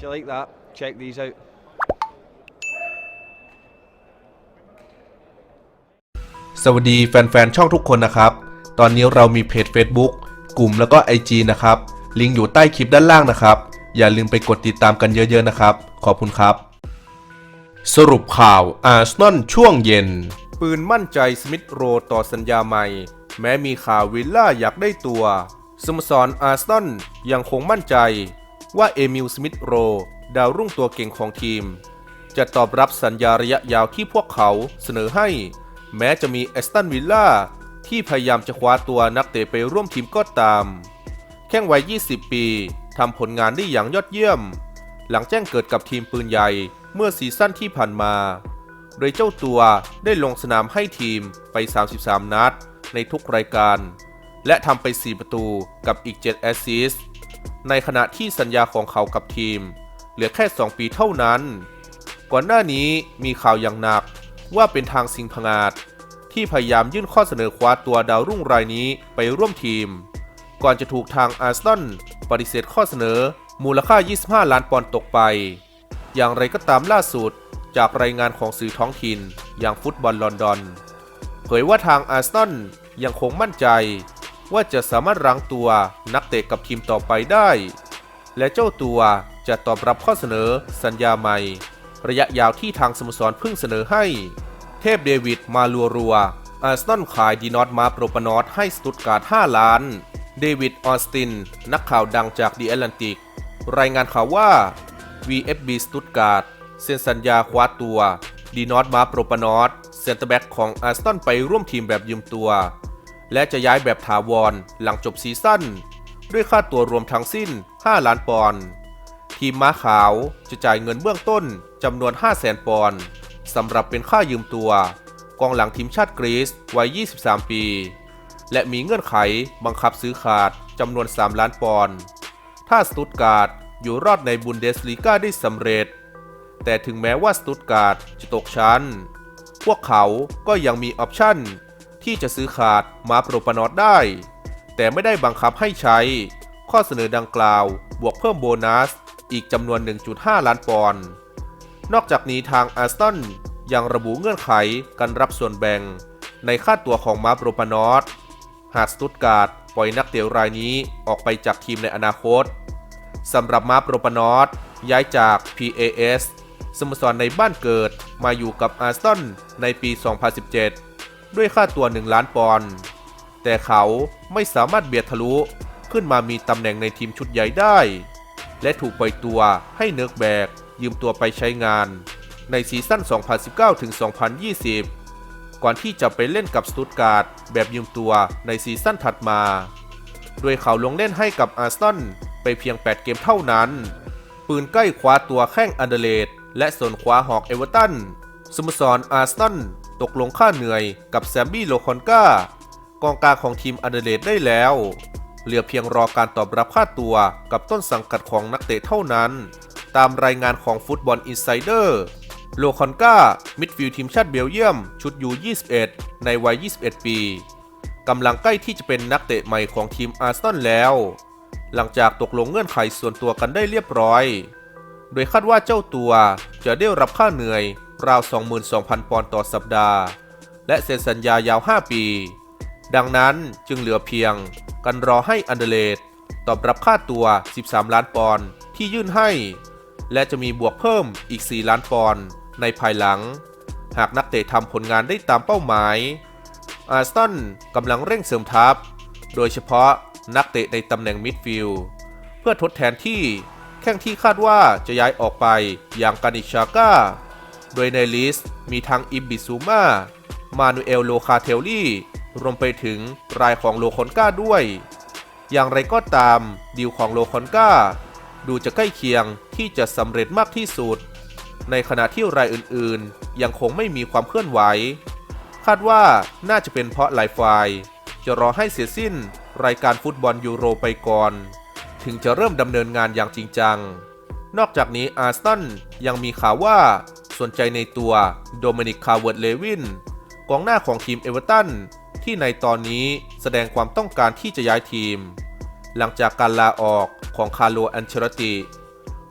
If you like that, check these out. สวัสดีแฟนๆ ช่องทุกคนนะครับ ตอนนี้เรามีเพจ Facebook กลุ่มแล้วก็ IG นะครับ ลิงก์อยู่ใต้คลิปด้านล่างนะครับ อย่าลืมไปกดติดตามกันเยอะๆนะครับ ขอบคุณครับ สรุปข่าวอาร์เซนอลช่วงเย็น ปืนมั่นใจสมิธโรต่อสัญญาใหม่ แม้มีข่าววิลล่าอยากได้ตัวสโมสรอาร์เซนอลยังคงมั่นใจ ว่าเอมิลสมิธโรดาวรุ่งตัวเก่งของทีม จะตอบรับสัญญาระยะยาวที่พวกเขาเสนอให้ แม้จะมีแอสตันวิลล่าที่พยายามจะคว้าตัวนักเตะไปร่วมทีมก็ตาม แข้งวัย 20 ปีทำผลงานได้อย่างยอดเยี่ยม หลังแจ้งเกิดกับทีมปืนใหญ่เมื่อซีซั่นที่ผ่านมา โดยเจ้าตัวได้ลงสนามให้ทีมไป 33 นัดในทุกรายการ และทำไป 4 ประตูกับอีก 7 แอสซิสต์ ในขณะที่สัญญาของเขากับทีม เหลือแค่ 2 ปีเท่านั้น ก่อนหน้านี้มีข่าวอย่างหนักว่าเป็นทางสิงพงาดที่พยายามยื่นข้อเสนอคว้าตัวดาวรุ่งรายนี้ไปร่วมทีม ก่อนจะถูกทางอาร์เซนอลปฏิเสธข้อเสนอมูลค่า 25 ล้านปอนด์ตกไป อย่างไรก็ตามล่าสุดจากรายงานของสื่อท้องถิ่นอย่างฟุตบอลลอนดอน เผยว่าทางอาร์เซนอลยังคงมั่นใจ ว่าจะสามารถรั้งตัวนักเตะกับทีมต่อไปได้ และเจ้าตัวจะตอบรับข้อเสนอสัญญาใหม่ ระยะยาวที่ทางสโมสรเพิ่งเสนอให้ เทพเดวิดมาลัวรัวอาร์เซนอลขายดีนอตมาโปรปนอตให้สตุตการ์ด5ล้าน เดวิดออสติน นักข่าวดังจากดีแอตแลนติก รายงานข่าวว่า VFB สตุตการ์ดเซ็นสัญญาคว้าตัวดีนอตมาโปรปนอตเซนเตอร์แบ็กของอาร์เซนอลไปร่วมทีมแบบยืมตัว และจะย้ายแบบถาวรหลังจบซีซั่นด้วยค่าตัวรวมทั้งสิ้น 5 ล้านปอนด์ทีมม้าขาวจะจ่ายเงินเบื้องต้นจำนวน 5 0 0แสนปอนด์สำหรับเป็นค่ายืมตัว กองหลังทีมชาติกรีซวัย 23 ปี และมีเงื่อนไขบังคับซื้อขาดจำนวน 3 ล้านปอนด์ถ้าสตุตการ์ดอยู่รอดในบุนเดสลีกาได้สำเร็จ แต่ถึงแม้ว่าสตุตการ์ดจะตกชั้น พวกเขาก็ยังมีออปชั่น ที่จะซื้อขาดมาโปรปนอตได้ แต่ไม่ได้บังคับให้ใช้ ข้อเสนอดังกล่าวบวกเพิ่มโบนัส อีกจำนวน 1.5 ล้านปอนด์นอกจากนี้ทางอาร์เซนยังระบุเงื่อนไขการรับส่วนแบ่ง ในค่าตัวของมาโปรปานอตหากสตุตการ์ดปล่อยนักเตะรายนี้ออกไปจากทีมในอนาคตสำหรับมาโปรปานอตย้ายจาก PAS สโมสรในบ้านเกิดมาอยู่กับอาร์เซนในปี 2017 ด้วยค่าตัว 1 ล้านปอนด์ แต่เขาไม่สามารถเบียดทะลุขึ้นมามีตำแหน่งในทีมชุดใหญ่ได้ และถูกปล่อยตัวให้เนิร์กแบก ยืมตัวไปใช้งาน ในซีซั่น 2019-2020 ก่อนที่จะไปเล่นกับสตุตการ์ดแบบยืมตัวในซีซั่นถัดมา โดยเขาลงเล่นให้กับอาร์เซนอลไปเพียง 8 เกมเท่านั้น ปืนใกล้คว้าตัวแข้งอันเดเลดและส่วนขวาหอกเอเวอร์ตันสโมสรอาร์เซนอล ตกลงค่าเหนื่อยกับแซมบี้โลคอนกากองกลางของทีมอันเดเลดได้แล้ว เหลือเพียงรอการตอบรับค่าตัวกับต้นสังกัดของนักเตะเท่านั้น ตามรายงานของฟุตบอลอินไซเดอร์โลคอนกามิดฟิลด์ทีมชาติเบลเยียม ชุดยู21ในวัย 21 ปีกำลังใกล้ที่จะเป็นนักเตะใหม่ของทีมอาร์เซนอลแล้ว หลังจากตกลงเงื่อนไขส่วนตัวกันได้เรียบร้อย โดยคาดว่าเจ้าตัวจะได้รับค่าเหนื่อย ราว 22,000 ปอนด์ต่อสัปดาห์ และเซ็นสัญญายาว 5 ปี ดังนั้นจึงเหลือเพียงกันรอให้อันเดเลดตอบรับค่าตัว 13 ล้านปอนด์ที่ยื่นให้ และจะมีบวกเพิ่มอีก 4 ล้านปอนด์ในภายหลัง หากนักเตะทำผลงานได้ตามเป้าหมาย อาร์สตันกำลังเร่งเสริมทัพ โดยเฉพาะนักเตะในตำแหน่งมิดฟิลด์เพื่อทดแทนที่แข้งที่คาดว่าจะย้ายออกไปอย่างกานิชาก้า โดยในลิสต์มีทั้งอิบบิซูมา มานูเอลโลคาเทลลี่ รวมไปถึงรายของโลคอนก้าด้วย อย่างไรก็ตามดีลของโลคอนก้า ดูจะใกล้เคียงที่จะสำเร็จมากที่สุด ในขณะที่รายอื่นๆ ยังคงไม่มีความเคลื่อนไหว คาดว่าน่าจะเป็นเพราะหลายฝ่ายจะรอให้เสียสิ้นรายการฟุตบอลยูโรไปก่อน ถึงจะเริ่มดำเนินงานอย่างจริงจัง นอกจากนี้อาร์สตันยังมีข่าวว่า สนใจในตัวโดมินิกคาร์เวิร์ดเลวินกองหน้าของทีมเอเวอร์ตันที่ในตอนนี้แสดงความต้องการที่จะย้ายทีม หลังจากการลาออกของคาร์โลอันเชลติ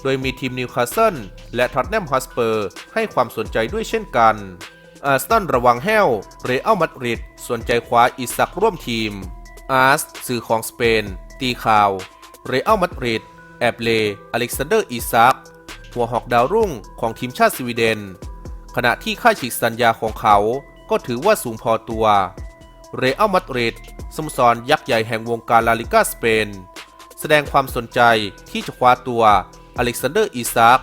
โดยมีทีมนิวคาสเซิลและท็อตแนมฮอสเปอร์ให้ความสนใจด้วยเช่นกันอาร์เซนระวังแห้ว เรอัลมาดริดสนใจคว้าอิซักร่วมทีม อาร์สสื่อของสเปน ตีข่าว เรอัลมาดริดแอบเลอเล็กซานเดอร์อิซัก หัวหอกดาวรุ่งของทีมชาติสวีเดน ขณะที่ค่าฉีกสัญญาของเขาก็ถือว่าสูงพอตัว เรอัลมาดริดสโมสรยักษ์ใหญ่แห่งวงการลาลิกาสเปน แสดงความสนใจที่จะคว้าตัวอเล็กซานเดอร์อิซัก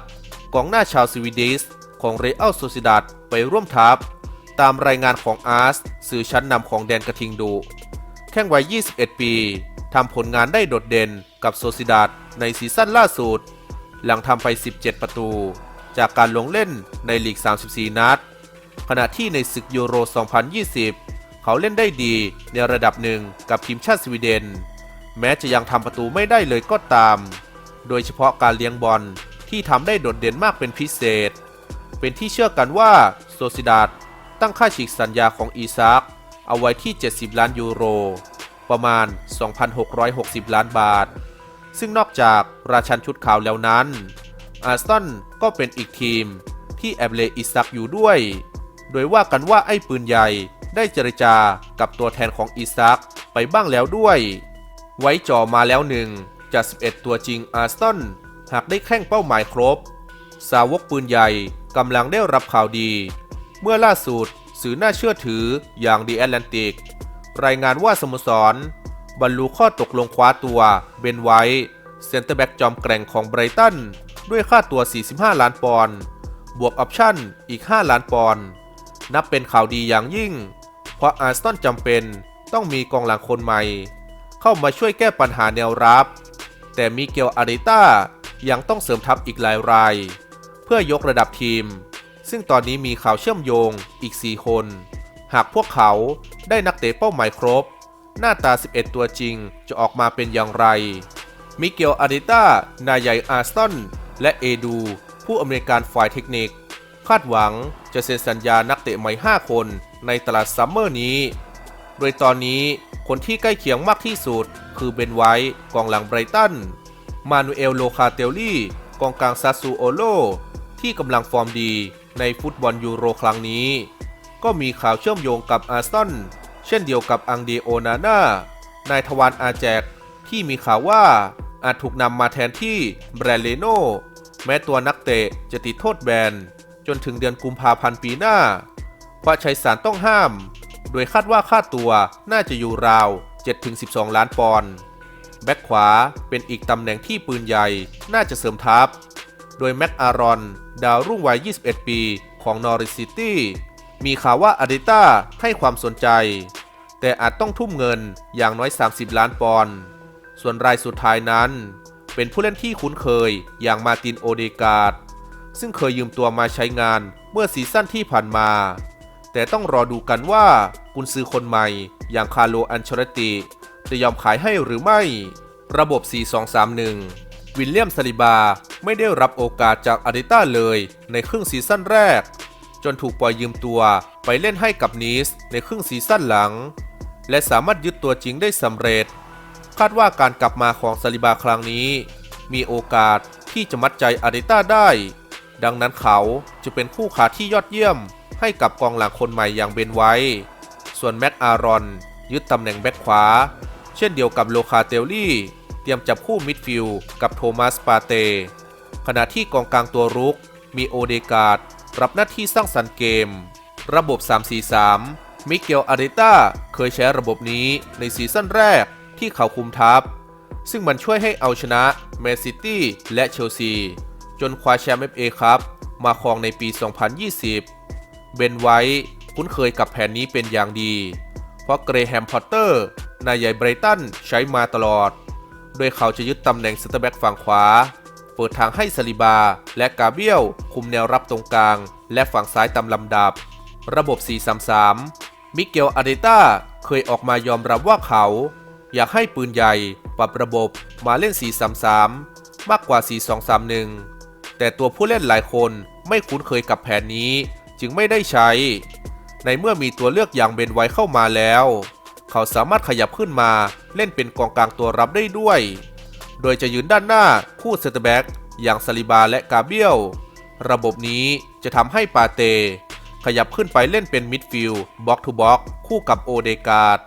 กองหน้าชาวสวีเดิชของเรอัลโซซิดาดไปร่วมทัพ ตามรายงานของอาร์สสื่อชั้นนำของแดนกระทิงดูแข้งวัย 21 ปีทำผลงานได้โดดเด่นกับโซซิดาดในซีซั่นล่าสุด หลังทำไป 17 ประตู จากการลงเล่นในลีก 34 นัด ขณะที่ในศึกยูโร 2020 เขาเล่นได้ดีในระดับหนึ่งกับทีมชาติสวีเดน แม้จะยังทำประตูไม่ได้เลยก็ตาม โดยเฉพาะการเลี้ยงบอลที่ทำได้โดดเด่นมากเป็นพิเศษ เป็นที่เชื่อกันว่าโซซิดาดตั้งค่าฉีกสัญญาของอีซักเอาไว้ที่ 70 ล้านยูโร ประมาณ 2,660 ล้านบาท ซึ่งนอกจากราชันชุดขาวแล้วนั้น อาร์เซนอลก็เป็นอีกทีมที่แอบเลอิซักอยู่ด้วย โดยว่ากันว่าไอ้ปืนใหญ่ได้เจรจากับตัวแทนของอิซักไปบ้างแล้วด้วย ไว้จ่อมาแล้วหนึ่งจาก 11 ตัวจริงอาร์เซนอลหากได้แข่งเป้าหมายครบ สาวกปืนใหญ่กำลังได้รับข่าวดี เมื่อล่าสุดสื่อน่าเชื่อถืออย่าง The Atlantic รายงานว่าสโมสร บรรลุข้อตกลงคว้าตัวเบนไวท์เซนเตอร์แบ็กจอมแกร่งของไบรตันด้วยค่าตัว 45 ล้านปอนด์บวกออปชั่นอีก 5 ล้านปอนด์นับเป็นข่าวดีอย่างยิ่ง เพราะอาร์เซนจำเป็นต้องมีกองหลังคนใหม่ เข้ามาช่วยแก้ปัญหาแนวรับ แต่มิเกลอาริต้ายังต้องเสริมทัพอีกหลายราย เพื่อยกระดับทีม ซึ่งตอนนี้มีข่าวเชื่อมโยงอีก 4 คน หากพวกเขาได้นักเตะเป้าหมายครบ หน้าตา 11 ตัวจริงจะออกมาเป็นอย่างไร มิเกล อาริต้า นายใหญ่อาร์สตัน และเอดู ผู้อำนวยการฝ่ายเทคนิค คาดหวังจะเซ็นสัญญานักเตะใหม่ 5 คนในตลาดซัมเมอร์นี้ โดยตอนนี้คนที่ใกล้เคียงมากที่สุด คือเบนไวท์กองหลังไบรตัน มานูเอล โลคาเตลลี่ กองกลางซาซูโอโล ที่กำลังฟอร์มดีในฟุตบอลยูโรครั้งนี้ ก็มีข่าวเชื่อมโยงกับอาร์เซน เช่นเดียวกับอังเดโอนาน่านายทวารอาแจกที่มีข่าวว่าอาจถูกนำมาแทนที่แบรเลโนแม้ตัวนักเตะจะติดโทษแบน จนถึงเดือนกุมภาพันธ์ปีหน้าเพราะใช้สารต้องห้าม โดยคาดว่าค่าตัวน่าจะอยู่ราว 7-12 ล้านปอนด์แบ็กขวาเป็นอีกตำแหน่งที่ปืนใหญ่น่าจะเสริมทัพ โดยแม็กอารอน ดาวรุ่งวัย 21 ปีของนอริสซิตี้ มีข่าวว่าอาริต้าให้ความสนใจ แต่อาจต้องทุ่มเงินอย่างน้อย 30 ล้านปอนด์ส่วนรายสุดท้ายนั้น เป็นผู้เล่นที่คุ้นเคยอย่างมาตินโอเดกาดซึ่งเคยยืมตัวมาใช้งานเมื่อซีซั่นที่ผ่านมา แต่ต้องรอดูกันว่ากุนซือคนใหม่อย่างคาร์โลอันเชลติ จะยอมขายให้หรือไม่ ระบบ 4-2-3-1 วิลเลียมซาลิบาไม่ได้รับโอกาสจากอาริต้าเลยในครึ่งซีซั่นแรก จนถูกปล่อยยืมตัวไปเล่นให้กับนีสในครึ่งซีซั่นหลัง และสามารถยึดตัวจริงได้สำเร็จ คาดว่าการกลับมาของซาลิบาครั้งนี้ มีโอกาสที่จะมัดใจอาริต้าได้ ดังนั้นเขาจะเป็นคู่ขาที่ยอดเยี่ยม ให้กับกองหลังคนใหม่อย่างเบนไวท์ส่วนแม็กอารอนยึดตำแหน่งแบ็คขวา เช่นเดียวกับโลคาเตลลี่ เตรียมจับคู่มิดฟิลด์กับโทมัสปาเตขณะที่กองกลางตัวรุกมีโอเดกาด รับหน้าที่สร้างสรรค์เกม ระบบ 3-4-3 มิเกลอาริต้าเคยใช้ระบบนี้ในซีซั่นแรกที่เขาคุมทัพ ซึ่งมันช่วยให้เอาชนะแมนซิตี้และเชลซี จนคว้าแชมป์เอฟเอครับมาครองในปี 2020 เบนไวท์คุ้นเคยกับแผนนี้เป็นอย่างดี เพราะเกรแฮมพอตเตอร์นายใหญ่ไบรตันใช้มาตลอด โดยเขาจะยึดตำแหน่งเซนเตอร์แบ็กฝั่งขวา เปิดทางให้ซาลิบา และกาเบียลคุมแนวรับตรงกลาง และฝั่งซ้ายตามลำดับ ระบบ 4-3-3 มิเกลอาเดต้าเคยออกมายอมรับว่าเขา อยากให้ปืนใหญ่ปรับระบบมาเล่น 4-3-3 มากกว่า 4-2-3-1 แต่ตัวผู้เล่นหลายคนไม่คุ้นเคยกับแผนนี้จึงไม่ได้ใช้ ในเมื่อมีตัวเลือกอย่างเบนไว้เข้ามาแล้ว เขาสามารถขยับขึ้นมาเล่นเป็นกองกลางตัวรับได้ด้วย โดยจะยืนด้านหน้าคู่เซนเตอร์แบ็กอย่างซาลิบาและกาเบียล ระบบนี้จะทำให้ปาเต ขยับขึ้นไปเล่นเป็นมิดฟิลด์บ็อกทูบ็อกคู่กับโอเดกาด